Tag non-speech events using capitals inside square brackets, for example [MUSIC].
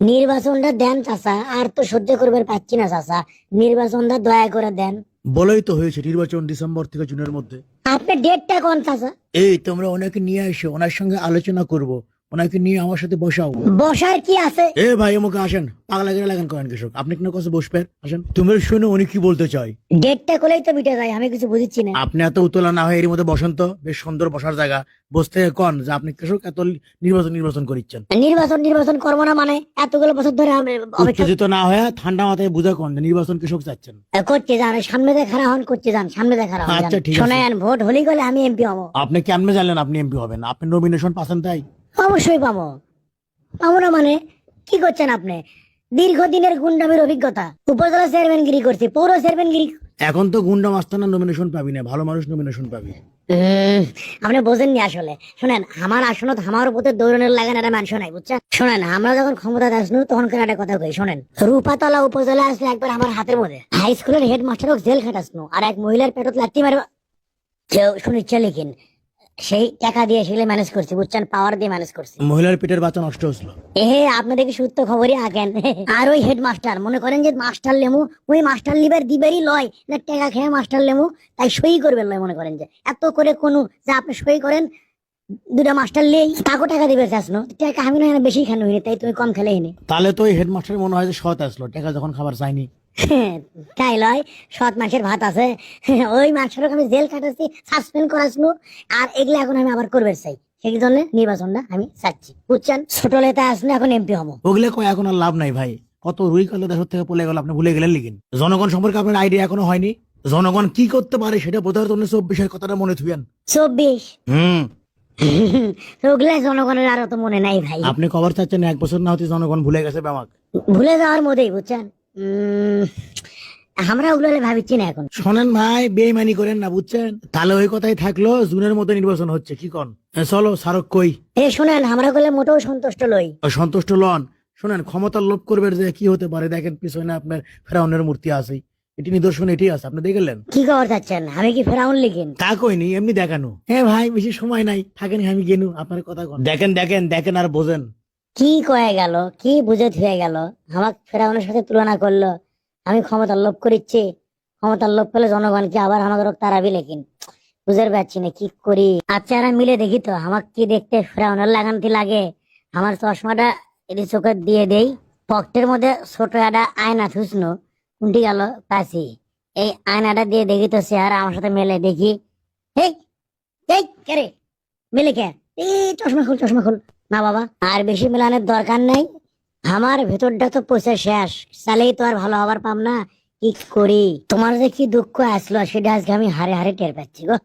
নির্বাচনটা দেন চাচা আর তো সহ্য করবার পাচ্ছি না চাচা। নির্বাচনটা দয়া করে দেন। বলেই তো হয়েছে নির্বাচন ডিসেম্বর থেকে জুনের মধ্যে। আপনি ডেটটা কোন চাচা? এই তোমরা ওনাকে নিয়ে এসো ওনার সঙ্গে আলোচনা করব। ওনাকে নিয়ে আমার সাথে বসাও। বসার কি আছে? এ ভাই আমাকে আসেন। পাগলা গেলে লাগেন করেন কৃষক। আপনি কেন কাছে বসবেন? আসেন। তোমরা শুনে উনি কি বলতে চাই ডেটটা করলেই তো মিটে যায় আমি কিছু বুঝছি না। আপনি এত উতলা না হয় এর মধ্যে বসেন তো। বেশ সুন্দর বসার জায়গা। বসতে কন যে আপনি কৃষক এত নির্বাচন নির্বাচন করিচ্ছেন। নির্বাচন নির্বাচন করব না মানে? এতগুলো বছর ধরে আমি উত্তেজিত না হয়ে ঠান্ডা মাথায় বুঝা কন নির্বাচন কৃষক চাচ্ছেন। করছে যান সামনে খারাপ হন করছে যান সামনে দিয়ে খারাপ আচ্ছা, ঠিক আছে। শোনেন ভোট হলি গেলে আমি এমপি হব। আপনি কেমনে জানলেন আপনি এমপি হবেন? আপনি নমিনেশন পাচ্ছেন তাই? অবশ্যই পাবো। পাবো না মানে কি করছেন আপনি? দীর্ঘদিনের গুন্ডামের অভিজ্ঞতা। উপজেলা চেয়ারম্যানগিরি করছি পৌর চেয়ারম্যানগিরি এখন তো গুন্ডা মাস্তানা নমিনেশন পাবি না ভালো মানুষ নমিনেশন পাবি। আপনি বোঝেননি আসলে। শুনেন আমার আসনত আমার উপরে দৌড়নের লাগান একটা মানুষ নাই বুঝছেন? শোনেন আমরা যখন ক্ষমতা আসনু তখন করে একটা কথা কই শোনেন। রূপাতলা উপজেলা আসলে একবার আমার হাতের মধ্যে। হাই স্কুলের হেডমাস্টার জেল খাটাসনু আর এক মহিলার পেটত লাত্তি মারব কেউ শুনিচ্ছে লিখিন সেই টাকা দিয়ে সেগুলো ম্যানেজ করছি বুঝছেন? পাওয়ার দিয়ে ম্যানেজ করছি। মহিলার পেটের বাচ্চা নষ্ট হয়েছিল। এ আপনাদের কি সত্য খবরই আগেন। আর ওই হেডমাস্টার মনে করেন যে মাস্টার লেমু ওই মাস্টার লিবার দিবেরই লয় না টাকা খেয়ে মাস্টার লেমু তাই সই করবেন লয় মনে করেন যে। এত করে কোনো যে আপনি সই করেন দুটা মাস্টার লেই তাকে টাকা দিবে চাসনো টাকা আমি না বেশি খানো হইনি তাই তুমি কম খেলে হিনি তাহলে তো ওই হেডমাস্টার মনে হয় যে সৎ আসলো টাকা যখন খাবার চাইনি [LAUGHS] তাই লয় সৎ মাসের ভাত আছে। [LAUGHS] ওই মাসের আমি জেল কাটাচ্ছি সাসপেন্ড করাচ্ছিল আর এগুলো এখন আমি আবার করবে চাই। সেই জন্য নির্বাচনটা আমি চাচ্ছি। বুঝছেন? ছোট আসলে এখন এমপি হব। ওগুলো কয় এখন আর লাভ নাই ভাই। কত রুই কালো দেশের থেকে পলে গেল আপনি ভুলে গেলেন লিখিন। জনগণ সম্পর্কে আপনার আইডিয়া এখনও হয়নি। জনগণ কি করতে পারে সেটা বোঝার জন্য চব্বিশের কথাটা মনে থুয়েন চব্বিশ? হুম। [LAUGHS] ওগুলা জনগণের আর তো মনে নাই ভাই। আপনি কভার চাচ্ছেন এক বছর না হতে জনগণ ভুলে গেছে ব্যামাক। ভুলে যাওয়ার মধ্যেই বুঝছেন? আমরা ওগুলো ভাবিচ্ছি না এখন। শোনেন ভাই বেইমানি করেন না বুঝছেন? তাহলে ওই কথাই থাকল জুনের মধ্যে নির্বাচন হচ্ছে কি কন? চলো সারক কই? এ শুনেন আমরা করলে মোটেও সন্তুষ্ট লই সন্তুষ্ট লন। শোনেন ক্ষমতার লোভ করবে যে কি হতে পারে দেখেন পিছনে আপনার ফেরাউনের মূর্তি আছে এটি নিদর্শন এটি আছে আপনি দেখলেন? কি খবর চাচ্ছেন আমি কি ফেরাউন লিখিন তা কইনি এমনি দেখানো। হ্যাঁ ভাই বেশি সময় নাই থাকেন আমি গেনু আপনার কথা দেখেন দেখেন দেখেন আর বোঝেন। কি কয়ে গেল? কি বুঝে থুয়ে গেল? আমাকে ফেরাউনের সাথে তুলনা করল। আমি ক্ষমতার লোভ করিচ্ছি। ক্ষমতার লোভ পেলে জনগণকে আবার আমাকে তারাবি লেখিন। বুঝতে পারছি না কি করি। আচ্ছা আর মিলে দেখি তো, আমাকে কি দেখতে ফেরাউনের লাগানতি লাগে? আমার চশমাটা এটি চোখে দিয়ে দেই। পকেটের মধ্যে ছোট একটা আয়না থুসনো। কোনটি গেল? পাশি এই আয়নাটা দিয়ে দেখি তো চেহারা আমার সাথে মেলে দেখি। এই এই কে রে? মেলে কে? এই, চশমা খুল চশমা খুল। না বাবা, আর বেশি মেলানোর দরকার নাই। আমার ভেতরটা তো পচে শেষ। চালেই তো আর ভালো হবার পাম না। কি করি? তোমার যে কি দুঃখ আসলো, সেটা আজকে আমি হারে হারে টের পাচ্ছি গো।